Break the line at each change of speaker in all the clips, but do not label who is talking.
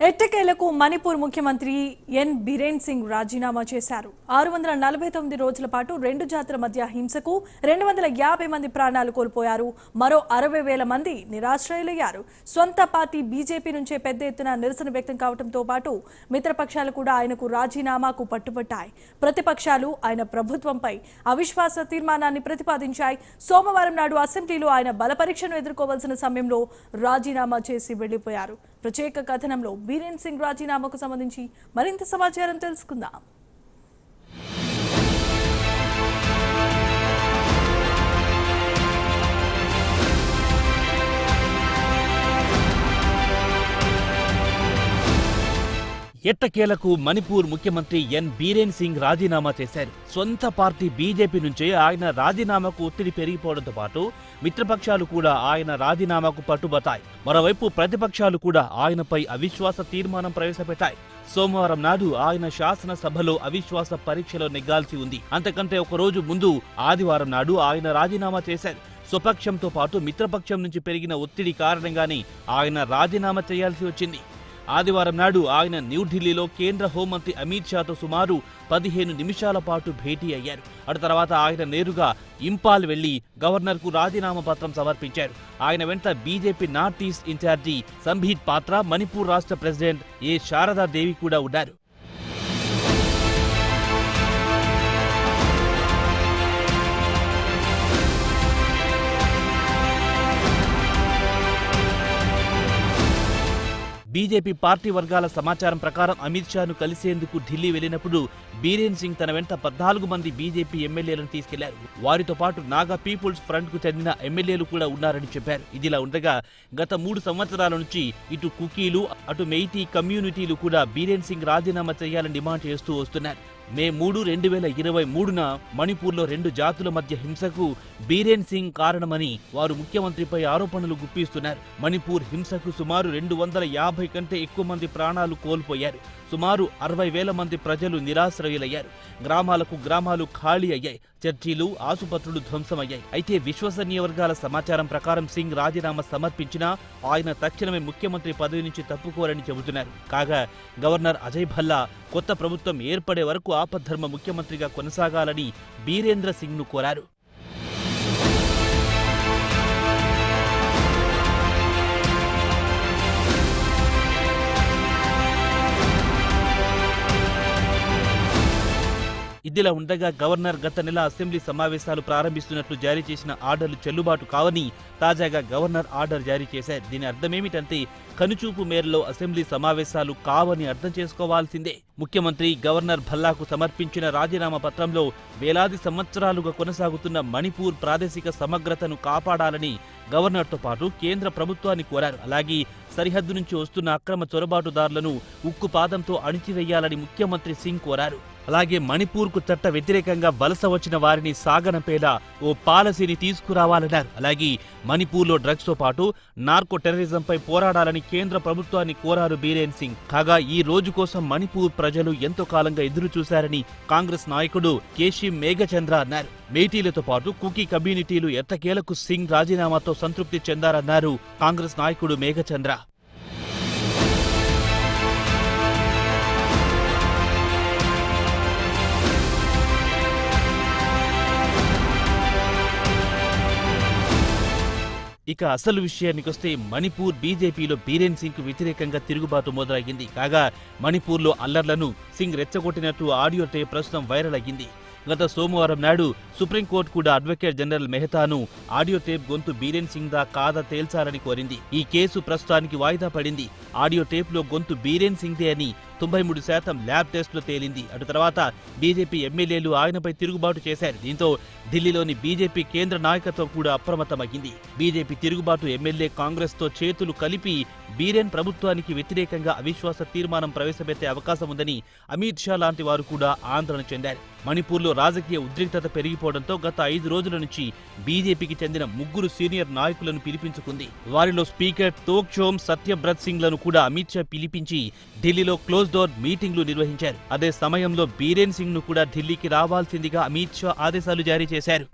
ఎట్టకేలకు మణిపూర్ ముఖ్యమంత్రి ఎన్. బిరేన్ సింగ్ రాజీనామా చేశారు. ఆరు వందల నలభై తొమ్మిది రోజుల పాటు రెండు జాతుల మధ్య హింసకు రెండు వందల యాభై మంది ప్రాణాలు కోల్పోయారు. మరో అరవై వేల మంది నిరాశ్రయులయ్యారు. సొంత పార్టీ బీజేపీ నుంచే పెద్ద ఎత్తున నిరసన వ్యక్తం కావడంతో పాటు మిత్రపక్షాలు కూడా ఆయనకు రాజీనామాకు పట్టుబట్టాయి. ప్రతిపక్షాలు ఆయన ప్రభుత్వంపై అవిశ్వాస తీర్మానాన్ని ప్రతిపాదించాయి. సోమవారం నాడు అసెంబ్లీలో ఆయన బలపరీక్షను ఎదుర్కోవాల్సిన సమయంలో రాజీనామా చేసి వెళ్ళిపోయారు ప్రత్యేక కథనంలో బీరేన్ సింగ్ రాజీనామాకు సంబంధించి మరింత సమాచారం తెలుసుకుందాం.
ఎట్టకేలకు మణిపూర్ ముఖ్యమంత్రి ఎన్. బీరేన్ సింగ్ రాజీనామా చేశారు. సొంత పార్టీ బీజేపీ నుంచే ఆయన రాజీనామాకు ఒత్తిడి పెరిగిపోవడంతో పాటు మిత్రపక్షాలు కూడా ఆయన రాజీనామాకు పట్టుబతాయి మరోవైపు ప్రతిపక్షాలు కూడా ఆయనపై అవిశ్వాస తీర్మానం ప్రవేశపెట్టాయి. సోమవారం నాడు ఆయన శాసనసభలో అవిశ్వాస పరీక్షలో నెగ్గాల్సి ఉంది. అంతకంటే ఒక రోజు ముందు ఆదివారం నాడు ఆయన రాజీనామా చేశారు. స్వపక్షంతో పాటు మిత్రపక్షం నుంచి పెరిగిన ఒత్తిడి కారణంగానే ఆయన రాజీనామా చేయాల్సి వచ్చింది. ఆదివారం నాడు ఆయన న్యూఢిల్లీలో కేంద్ర హోంమంత్రి అమిత్ షాతో సుమారు పదిహేను నిమిషాల పాటు భేటీ అయ్యారు. అటు తర్వాత ఆయన నేరుగా ఇంపాల్ వెళ్ళి గవర్నర్కు రాజీనామా పత్రం సమర్పించారు. ఆయన వెంట BJP north east incharge Sambit Patra Manipur రాష్ట్ర ప్రెసిడెంట్ ఏ. శారదా దేవి కూడా ఉన్నారు. బీజేపీ పార్టీ వర్గాల సమాచారం ప్రకారం అమిత్ షాను కలిసేందుకు ఢిల్లీ వెళ్ళినప్పుడు బీరేన్ సింగ్ తన వెంట పద్నాలుగు మంది బీజేపీ ఎమ్మెల్యేలను తీసుకెళ్ళారు. వారితో పాటు నాగా పీపుల్స్ ఫ్రంట్కు చెందిన ఎమ్మెల్యేలు కూడా ఉన్నారని చెప్పారు. ఇదిలా ఉండగా గత మూడు సంవత్సరాల నుంచి ఇటు కుకీలు అటు మెయిటీ కమ్యూనిటీలు కూడా బీరేన్ సింగ్ రాజీనామా చేయాలని డిమాండ్ చేస్తూ వస్తున్నారు. మే మూడు రెండు వేల ఇరవై మూడున మణిపూర్లో రెండు జాతుల మధ్య హింసకు బీరేన్ సింగ్ కారణమని వారు ముఖ్యమంత్రిపై ఆరోపణలు గుప్పిస్తున్నారు. మణిపూర్ హింసకు సుమారు రెండు వందల యాభై కంటే ఎక్కువ మంది ప్రాణాలు కోల్పోయారు. సుమారు అరవై వేల మంది ప్రజలు నిరాశ్రయులయ్యారు. గ్రామాలకు గ్రామాలు ఖాళీ అయ్యాయి. చర్చీలు ఆసుపత్రులు ధ్వంసమయ్యాయి. అయితే విశ్వసనీయ వర్గాల సమాచారం ప్రకారం సింగ్ రాజీనామా సమర్పించినా ఆయన తక్షణమే ముఖ్యమంత్రి పదవి నుంచి తప్పుకోరని చెబుతున్నారు. కాగా గవర్నర్ అజయ్ భల్లా కొత్త ప్రభుత్వం ఏర్పడే వరకు ఆపద్ధర్మ ముఖ్యమంత్రిగా కొనసాగాలని బీరేంద్ర సింగ్ను కోరారు. ఇదిలా ఉండగా గవర్నర్ గత నెల అసెంబ్లీ సమావేశాలు ప్రారంభిస్తున్నట్లు జారీ చేసిన ఆర్డర్లు చెల్లుబాటు కావని తాజాగా గవర్నర్ ఆర్డర్ జారీ చేశారు. దీని అర్థమేమిటంటే కనుచూపు మేరలో అసెంబ్లీ సమావేశాలు కావని అర్థం చేసుకోవాల్సిందే. ముఖ్యమంత్రి గవర్నర్ భల్లాకు సమర్పించిన రాజీనామా పత్రంలో వేలాది సంవత్సరాలుగా కొనసాగుతున్న మణిపూర్ ప్రాదేశిక సమగ్రతను కాపాడాలని గవర్నర్తో పాటు కేంద్ర ప్రభుత్వాన్ని కోరారు. అలాగే సరిహద్దు నుంచి వస్తున్న అక్రమ చొరబాటుదారులను ఉక్కు పాదంతో అణిచివేయాలని ముఖ్యమంత్రి సింగ్ కోరారు. అలాగే మణిపూర్కు చట్ట వ్యతిరేకంగా వలస వచ్చిన వారిని సాగనంపేలా ఓ పాలసీని తీసుకురావాలన్నారు. అలాగే మణిపూర్లో డ్రగ్స్తో పాటు నార్కో టెర్రరిజంపై పోరాడాలని కేంద్ర ప్రభుత్వాన్ని కోరారు బీరేన్ సింగ్. కాగా ఈ రోజు కోసం మణిపూర్ ప్రజలు ఎంతో కాలంగా ఎదురు చూశారని కాంగ్రెస్ నాయకుడు కేశీ మేఘచంద్ర అన్నారు. మేటీలతో పాటు కుకీ కమ్యూనిటీలు ఎట్టకేలకు సింగ్ రాజీనామాతో సంతృప్తి చెందారన్నారు కాంగ్రెస్ నాయకుడు మేఘచంద్ర. ఇక అసలు విషయానికొస్తే మణిపూర్ బీజేపీలో బీరేన్ సింగ్కు వ్యతిరేకంగా తిరుగుబాటు మొదలయ్యింది. కాగా మణిపూర్లో అల్లర్లను సింగ్ రెచ్చగొట్టినట్టు ఆడియో టేప్ ప్రస్తుతం వైరల్ అయ్యింది. గత సోమవారం నాడు సుప్రీంకోర్టు కూడా అడ్వకేట్ జనరల్ మెహతాను ఆడియో టేప్ గొంతు బీరేన్ సింగ్ దా కాదా తేల్చాలని కోరింది. ఈ కేసు ప్రస్తుతానికి వాయిదా పడింది. ఆడియో టేప్లో గొంతు బీరేన్ సింగ్దే అని తొంభై మూడు శాతం ల్యాబ్ టెస్టులో తేలింది. అటు తర్వాత బీజేపీ ఎమ్మెల్యేలు ఆయనపై తిరుగుబాటు చేశారు. దీంతో ఢిల్లీలోని బీజేపీ కేంద్ర నాయకత్వం కూడా అప్రమత్తమయ్యింది. బీజేపీ తిరుగుబాటు ఎమ్మెల్యే కాంగ్రెస్తో చేతులు కలిపి బీరేన్ ప్రభుత్వానికి వ్యతిరేకంగా అవిశ్వాస తీర్మానం ప్రవేశపెట్టే అవకాశం ఉందని అమిత్ షా లాంటి వారు కూడా ఆందోళన చెందారు. మణిపూర్లో రాజకీయ ఉద్రిక్తత పెరిగిపోవడంతో గత ఐదు రోజుల నుంచి బీజేపీకి చెందిన ముగ్గురు సీనియర్ నాయకులను పిలిపించుకుంది. వారిలో స్పీకర్ తోక్షోమ్ సత్యబ్రత్ సింగ్లను కూడా అమిత్ షా పిలిపించి ఢిల్లీలో క్లోజ్ క్లోజ్ డోర్ మీటింగ్లు నిర్వహించారు. అదే సమయంలో బీరేన్ సింగ్ను కూడా ఢిల్లీకి రావాల్సిందిగా అమిత్ షా ఆదేశాలు జారీ చేశారు.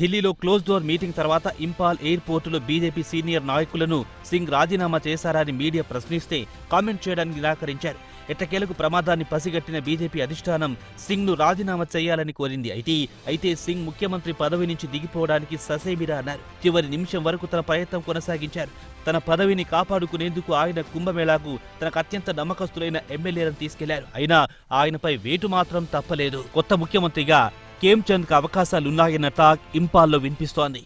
ఢిల్లీలో క్లోజ్ డోర్ మీటింగ్ తర్వాత ఇంపాల్ ఎయిర్పోర్టులో బీజేపీ సీనియర్ నాయకులను సింగ్ రాజీనామా చేశారని మీడియా ప్రశ్నిస్తే కామెంట్ చేయడానికి నిరాకరించారు. ఎట్టకేలకు ప్రమాదాన్ని పసిగట్టిన బీజేపీ అధిష్టానం సింగ్ను రాజీనామా చేయాలని కోరింది. అయితే అయితే సింగ్ ముఖ్యమంత్రి పదవి నుంచి దిగిపోవడానికి ససేమిరా అన్నారు. చివరి నిమిషం వరకు తన ప్రయత్నం కొనసాగించారు. తన పదవిని కాపాడుకునేందుకు ఆయన కుంభమేళాకు తనకు అత్యంత నమ్మకస్తులైన ఎమ్మెల్యేలను తీసుకెళ్ళారు. అయినా ఆయనపై వేటు మాత్రం తప్పలేదు. కొత్త ముఖ్యమంత్రిగా కేమ్చంద్కు అవకాశాలున్నాయన్న టాక్ ఇంపాల్లో వినిపిస్తోంది.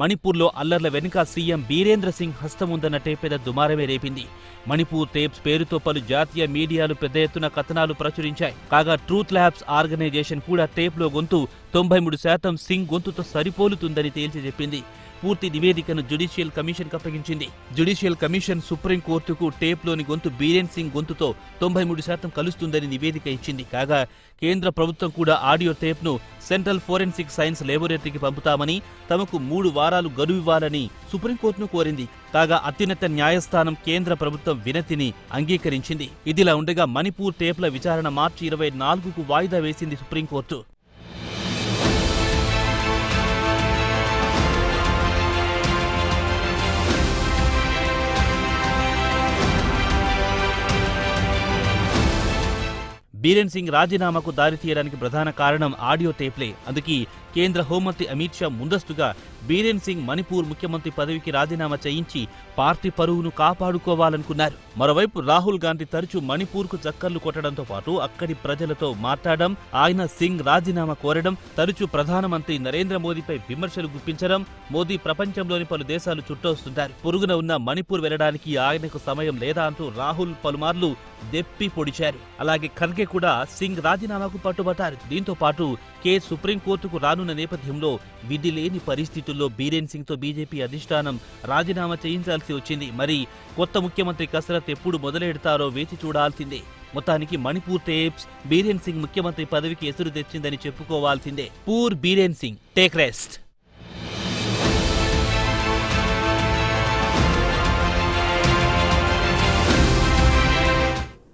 మణిపూర్లో అల్లర్ల వెనుక సీఎం బీరేంద్ర సింగ్ హస్తం ఉందన్నట్టే పెద్ద దుమారమే రేపింది. మణిపూర్ టేప్స్ పేరుతో పలు జాతీయ మీడియాలు పెద్ద ఎత్తున కథనాలు ప్రచురించాయి. కాగా ట్రూత్ ల్యాబ్స్ ఆర్గనైజేషన్ కూడా టేప్లో గొంతు తొంభై మూడు శాతం సింగ్ గొంతుతో సరిపోలుతుందని తేల్చి చెప్పింది. పూర్తి నివేదికను జ్యుడిషియల్ కమిషన్ అప్పగించింది. జ్యుడిషియల్ కమిషన్ సుప్రీం కోర్టుకు టేప్లోని గొంతు బీరేన్ సింగ్ గొంతుతో తొంభై మూడు శాతం కలుస్తుందని నివేదిక ఇచ్చింది. కాగా కేంద్ర ప్రభుత్వం కూడా ఆడియో టేప్ను సెంట్రల్ ఫోరెన్సిక్ సైన్స్ లేబొరేటరీకి పంపుతామని తమకు మూడు వారాలు గడువు ఇవ్వాలని సుప్రీంకోర్టును కోరింది. కాగా అత్యున్నత న్యాయస్థానం కేంద్ర ప్రభుత్వం వినతిని అంగీకరించింది. ఇదిలా ఉండగా మణిపూర్ టేప్ల విచారణ మార్చి ఇరవై నాలుగుకు వాయిదా వేసింది సుప్రీంకోర్టు బీరేన్ సింగ్ రాజీనామాకు దారితీయడానికి ప్రధాన కారణం ఆడియో టేప్లే. అందుకే కేంద్ర హోంమంత్రి అమిత్ షా ముందస్తుగా బీరేన్ సింగ్ మణిపూర్ ముఖ్యమంత్రి పదవికి రాజీనామా చేయించి పార్టీ పరువును కాపాడుకోవాలనుకున్నారు. మరోవైపు రాహుల్ గాంధీ తరచూ మణిపూర్కు చక్కర్లు కొట్టడంతో పాటు అక్కడి ప్రజలతో మాట్లాడడం ఆయన సింగ్ రాజీనామా కోరడం తరచూ ప్రధానమంత్రి నరేంద్ర మోదీపై విమర్శలు గుప్పించడం మోదీ ప్రపంచంలోని పలు దేశాలు చుట్టొస్తుంటారు. పొరుగున ఉన్న మణిపూర్ వెళ్ళడానికి ఆయనకు సమయం లేదా అంటూ రాహుల్ పలుమార్లు దెప్పి పొడిచారు. అలాగే ఖర్గే కూడా సింగ్ రాజీనామాకు పట్టుబట్టారు. దీంతో పాటు కే సుప్రీంకోర్టుకు రానున్న నేపథ్యంలో విధి లేని పరిస్థితి పరిస్థితుల్లో బీరేన్ సింగ్తో బీజేపీ అధిష్టానం రాజీనామా చేయించాల్సి వచ్చింది. మరి కొత్త ముఖ్యమంత్రి కసరత్ ఎప్పుడు మొదలెడతారో వేచి చూడాల్సిందే. మొత్తానికి మణిపూర్ టేప్స్ బీరేన్ సింగ్ ముఖ్యమంత్రి పదవికి ఎసురు తెచ్చిందని చెప్పుకోవాల్సిందే. Poor Biren Singh take rest.